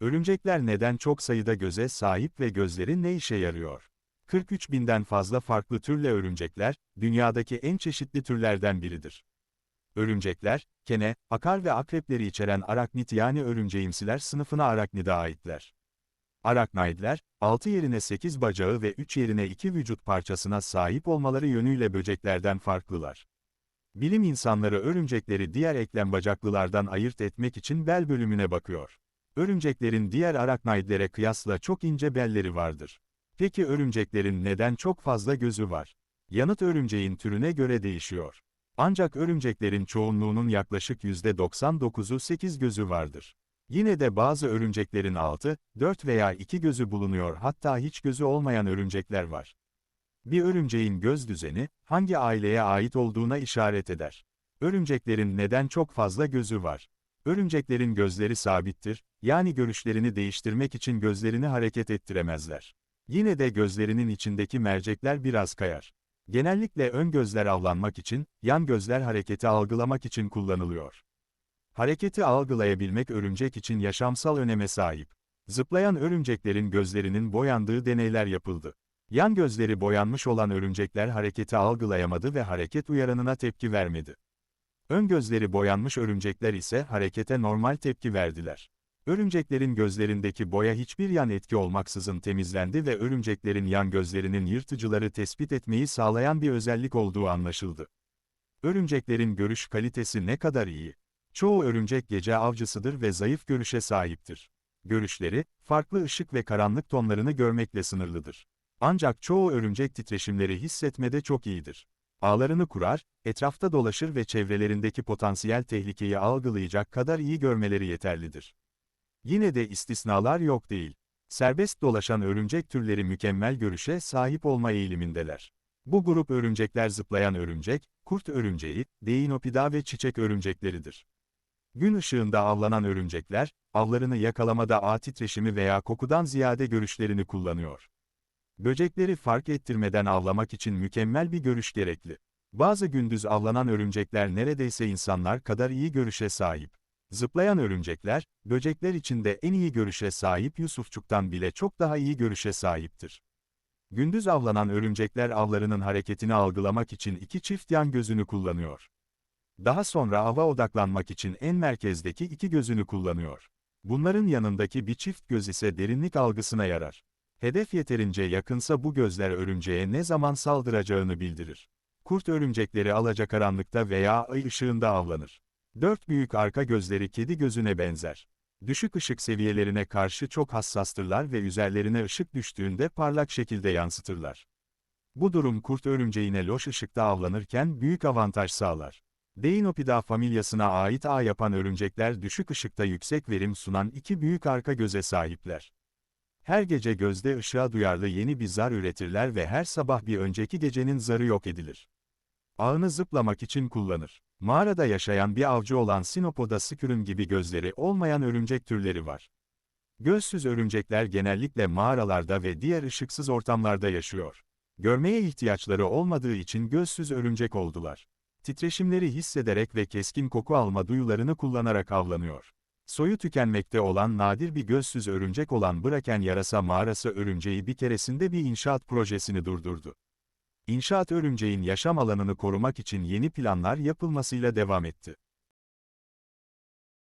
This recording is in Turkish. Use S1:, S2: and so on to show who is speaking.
S1: Örümcekler neden çok sayıda göze sahip ve gözleri ne işe yarıyor? 43 binden fazla farklı türle örümcekler, dünyadaki en çeşitli türlerden biridir. Örümcekler, kene, akar ve akrepleri içeren araknit yani örümceğimsiler sınıfına araknida aitler. Araknoidler, 6 yerine 8 bacağı ve 3 yerine 2 vücut parçasına sahip olmaları yönüyle böceklerden farklılar. Bilim insanları örümcekleri diğer eklem bacaklılardan ayırt etmek için bel bölümüne bakıyor. Örümceklerin diğer araknoidlere kıyasla çok ince belleri vardır. Peki örümceklerin neden çok fazla gözü var? Yanıt örümceğin türüne göre değişiyor. Ancak örümceklerin çoğunluğunun yaklaşık %99'u 8 gözü vardır. Yine de bazı örümceklerin 6, 4 veya 2 gözü bulunuyor hatta hiç gözü olmayan örümcekler var. Bir örümceğin göz düzeni, hangi aileye ait olduğuna işaret eder. Örümceklerin neden çok fazla gözü var? Örümceklerin gözleri sabittir, yani görüşlerini değiştirmek için gözlerini hareket ettiremezler. Yine de gözlerinin içindeki mercekler biraz kayar. Genellikle ön gözler avlanmak için, yan gözler hareketi algılamak için kullanılıyor. Hareketi algılayabilmek örümcek için yaşamsal öneme sahip. Zıplayan örümceklerin gözlerinin boyandığı deneyler yapıldı. Yan gözleri boyanmış olan örümcekler hareketi algılayamadı ve hareket uyaranına tepki vermedi. Ön gözleri boyanmış örümcekler ise harekete normal tepki verdiler. Örümceklerin gözlerindeki boya hiçbir yan etki olmaksızın temizlendi ve örümceklerin yan gözlerinin yırtıcıları tespit etmeyi sağlayan bir özellik olduğu anlaşıldı. Örümceklerin görüş kalitesi ne kadar iyi? Çoğu örümcek gece avcısıdır ve zayıf görüşe sahiptir. Görüşleri, farklı ışık ve karanlık tonlarını görmekle sınırlıdır. Ancak çoğu örümcek titreşimleri hissetmede çok iyidir. Ağlarını kurar, etrafta dolaşır ve çevrelerindeki potansiyel tehlikeyi algılayacak kadar iyi görmeleri yeterlidir. Yine de istisnalar yok değil. Serbest dolaşan örümcek türleri mükemmel görüşe sahip olma eğilimindeler. Bu grup örümcekler zıplayan örümcek, kurt örümceği, Deinopida ve çiçek örümcekleridir. Gün ışığında avlanan örümcekler, avlarını yakalamada ağ titreşimi veya kokudan ziyade görüşlerini kullanıyor. Böcekleri fark ettirmeden avlamak için mükemmel bir görüş gerekli. Bazı gündüz avlanan örümcekler neredeyse insanlar kadar iyi görüşe sahip. Zıplayan örümcekler, böcekler içinde en iyi görüşe sahip Yusufçuk'tan bile çok daha iyi görüşe sahiptir. Gündüz avlanan örümcekler avlarının hareketini algılamak için iki çift yan gözünü kullanıyor. Daha sonra ava odaklanmak için en merkezdeki iki gözünü kullanıyor. Bunların yanındaki bir çift göz ise derinlik algısına yarar. Hedef yeterince yakınsa bu gözler örümceğe ne zaman saldıracağını bildirir. Kurt örümcekleri alacakaranlıkta veya ay ışığında avlanır. Dört büyük arka gözleri kedi gözüne benzer. Düşük ışık seviyelerine karşı çok hassastırlar ve üzerlerine ışık düştüğünde parlak şekilde yansıtırlar. Bu durum kurt örümceğine loş ışıkta avlanırken büyük avantaj sağlar. Deinopida familyasına ait ağ yapan örümcekler düşük ışıkta yüksek verim sunan iki büyük arka göze sahipler. Her gece gözde ışığa duyarlı yeni bir zar üretirler ve her sabah bir önceki gecenin zarı yok edilir. Ağını zıplamak için kullanır. Mağarada yaşayan bir avcı olan Sinopoda skürüm gibi gözleri olmayan örümcek türleri var. Gözsüz örümcekler genellikle mağaralarda ve diğer ışıksız ortamlarda yaşıyor. Görmeye ihtiyaçları olmadığı için gözsüz örümcek oldular. Titreşimleri hissederek ve keskin koku alma duyularını kullanarak avlanıyor. Soyu tükenmekte olan nadir bir gözsüz örümcek olan Braken yarasa mağarası örümceği bir keresinde bir inşaat projesini durdurdu. İnşaat örümceğin yaşam alanını korumak için yeni planlar yapılmasıyla devam etti.